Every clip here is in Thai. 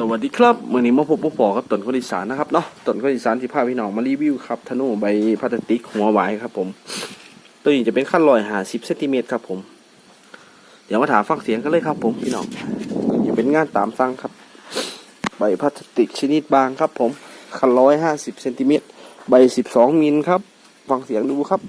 สวัสดีครับมื่อนี้มาพบพวกปอกับต้นคนอีสานนะครับเนาะต้นคนอีสานที่พาพี่น้องมารีวิวครับธนูใบพลาสติกหัวหวายครับ ผม ตัวนี้จะเป็นขั้นลอยหาสิบเซนติเมตรครับ ผม เดี๋ยวมาถามฟังเสียงกันเลยครับ ผมพี่น้องจะเป็นงานตามสั่งครับ ใบพลาสติกชนิดบางครับ ผมขั้นร้อยห้าสิบเซนติเมตรใบสิบสองมิลครับ ฟังเสียงดูครับ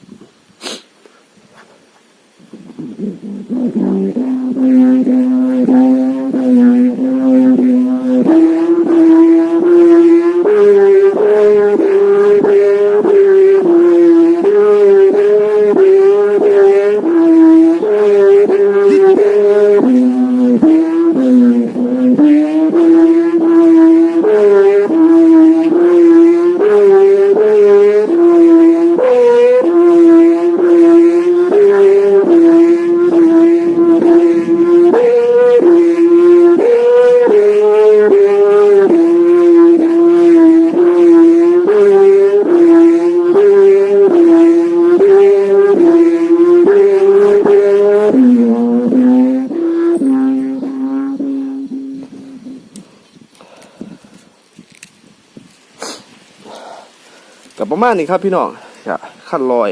กับประมาณนี้ครับพี่น้องจะขั้นลอย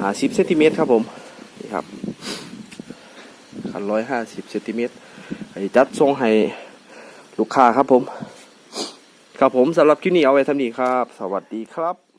หาสิบเซนติเมตรครับผมนี่ครับขั้นลอยห้าสิบเซนติเมตรไอ้จัดทรงให้ลูกค้าครับผม ครับผมสำหรับคลิปนี้เอาไว้ทำนี้ครับ สวัสดีครับ